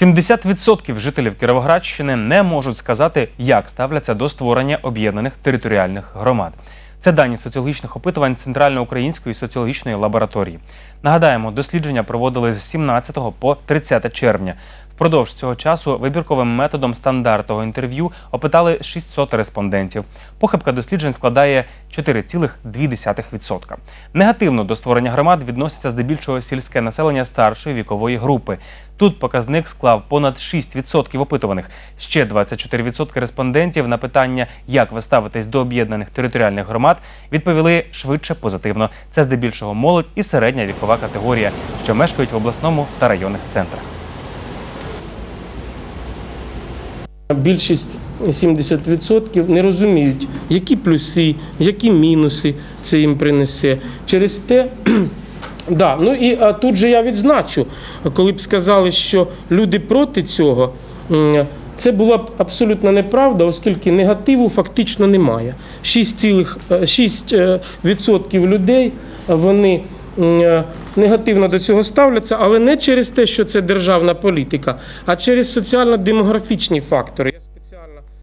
70% жителів Кіровоградщини не можуть сказати, як ставляться до створення об'єднаних територіальних громад. Це дані соціологічних опитувань Центральноукраїнської соціологічної лабораторії. Нагадаємо, дослідження проводили з 17 по 30 червня. Впродовж цього часу вибірковим методом стандартного інтерв'ю опитали 600 респондентів. Похибка досліджень складає 4,2%. Негативно до створення громад відноситься здебільшого сільське населення старшої вікової групи. Тут показник склав понад 6% опитуваних. Ще 24% респондентів на питання, як ви ставитесь до об'єднаних територіальних громад, відповіли швидше позитивно. Це здебільшого молодь і середня вікова категорія, що мешкають в обласному та районних центрах. Більшість 70% не розуміють, які плюси, які мінуси це їм принесе. Через те, да, ну і а тут же я відзначу, коли б сказали, що люди проти цього, це була б абсолютно неправда, оскільки негативу фактично немає. 6,6% людей вони е, негативно до цього ставляться, але не через те, що це державна політика, а через соціально-демографічні фактори.